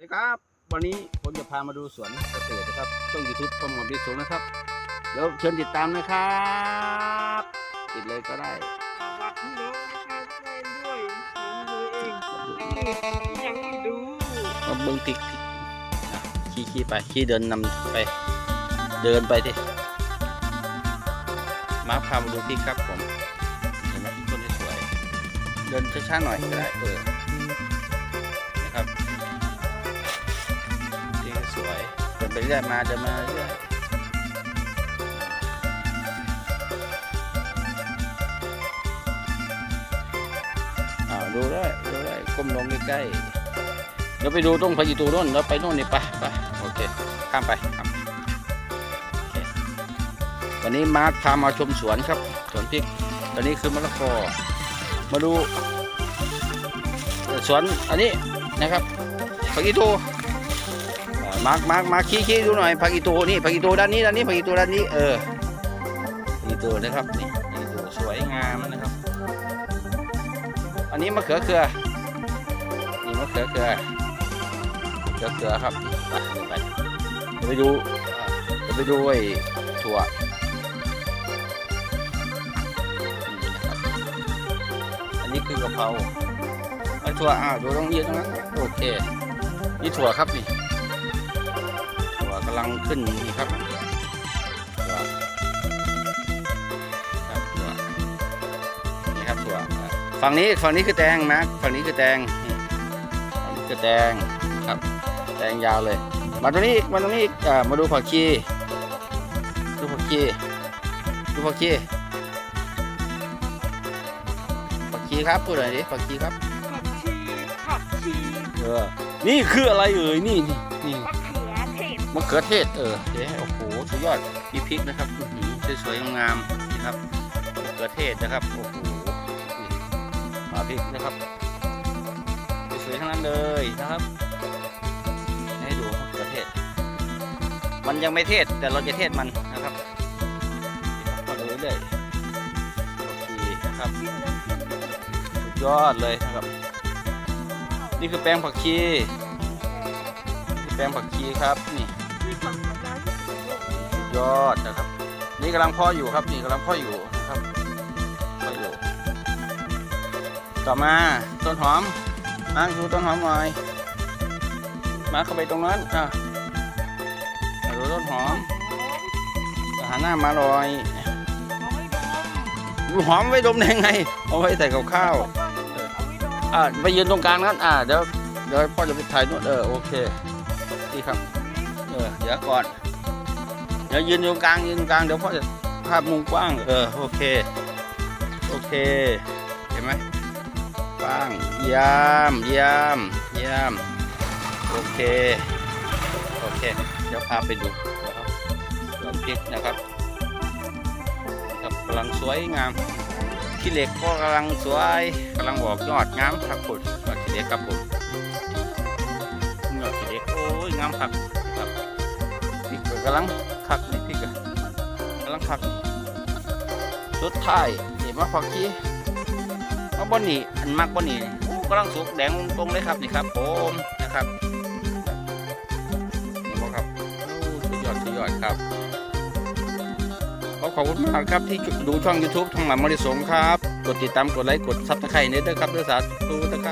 สวัสดีครับ วันนี้ผมจะพามาดูสวนเกษตรนะครับช่องยูทูบพมอมดีสวนนะครับ เดี๋ยวเชิญติดตามนะครับติดเลยก็ได้ฝากพี่น้องนะครับเล่นด้วยผมดูเองนี่ยังไม่ดูมาเบิ้งติ๊กติ๊กอะขี่ขี่ไปขี่เดินนำไป เดินไปดิมาพามาดูที่ครับผมเห็นไหมต้นที่สวย เดินช้าๆหน่อยก็ได้เออ เดินไปเรื่อยมาเดินมาเรื่อยดูได้ดูได้ก้มลงใกล้ๆเดี๋ยวไปดูตรงพายิตูนู่นแล้วไปนู่นนี่ไปไปโอเคข้ามไปข้ามไปโอเควันนี้มาร์คพามาชมสวนครับสวนพริกตอนนี้คือมะละกอมาดูสวนอันนี้นะครับผักอีตู มาร์คมาร์คมาร์คขี้ขี้ดูหน่อยผักอีตูนี่ผักอีตูด้านนี้ด้านนี้ผักอีตูด้านนี้เออผักอีตูนะครับนี่ผักอีตูสวยงามนะครับ อันนี้มะเขือเขือนี่มะเขือเขือเขือเขือครับไปไปไปดูไปดูไอ้ถั่วนี่นะครับอันนี้คือกะเพราไอ้ถั่วอ้าวดูตรงนี้ตรงนั้นโอเคนี่ถั่วครับนี่ กำลังขึ้นนี่ครับถั่วครับถั่วนี่ครับถั่วฝั่งนี้ฝั่งนี้คือแตงนะฝั่งนี้คือแตงนี่อันนี้คือแตงครับแตงยาวเลย มาตรงนี้อีกมาตรงนี้อีกอ่ามาดูผักชีดูผักชีดูผักชีผักชีครับพูดหน่อยดิผักชีครับผักชีผักชีเออนี่คืออะไรเอ่ยนี่นี่นี่ มะเขือเทศเขือเทศเออเจ๊โอ้โหสุดยอดมีพริกนะครับสวยๆงามๆนี่ครับมะเขือเทศนะครับโอ้โหนี่มาพริกนะครับสวยๆทั้งนั้นเลยนะครับให้ดูมะเขือเทศ มันยังไม่เทศแต่เราจะเทศมันนะครับก็ดูเรื่อยๆโอเคนะครับสุดยอดเลยนะครับ นี่คือแปลงผักชีแปลงผักชีครับนี่ ยอดนะครับ นี่กำลังพ่ออยู่ครับนี่กำลังพ่ออยู่นะครับพ่ออยู่ ต่อมาต้นหอมมาดูต้นหอมหน่อยมาเข้าไปตรงนั้นอะดูต้นหอมหันหน้ามาหน่อยดูหอมไว้ดมได้ไง เอาไว้ใส่กับข้าวอ่าไว้ดมอะไปยืนตรงกลางนั้นอะเดี๋ยวเดี๋ยวพ่อจะไปถ่ายนู่นเออโอเคนี่ครับ เออเดี๋ยวก่อน เดี๋ยวยืนอยู่ตรงกลางยืนตรงกลางเดี๋ยวพ่อจะภาพมุมกว้าง เออโอเค โอเค เห็นไหมกว้างเยี่ยมเยี่ยมเยี่ยมโอเคโอเค เดี๋ยวพาไปดูนะครับสวนพริกนะครับครับกำลังสวยงามขี้เหล็กก็กำลังสวยกำลังบอกยอดงามครับผมยอดขี้เหล็กครับผมยอดขี้เหล็กโอ้ยงามครับำลังคักนี่พริกอะกำลังคักสุดท้ายเห็นว่าผักชีเอาบอนนี่อันมากบอนนี่โอ้กำลังสุกแดงตรงเลยครับนี่ครับผมนะครับนี่บ่ครับสุดยอดสุดยอดครับขอขอบคุณมากครับที่ดูช่อง YouTube ทางหมันมริสงครับ กดติดตามกดไลค์กดซับสไครต์เนี่ยด้วยครับด้วยสาธุนะครับ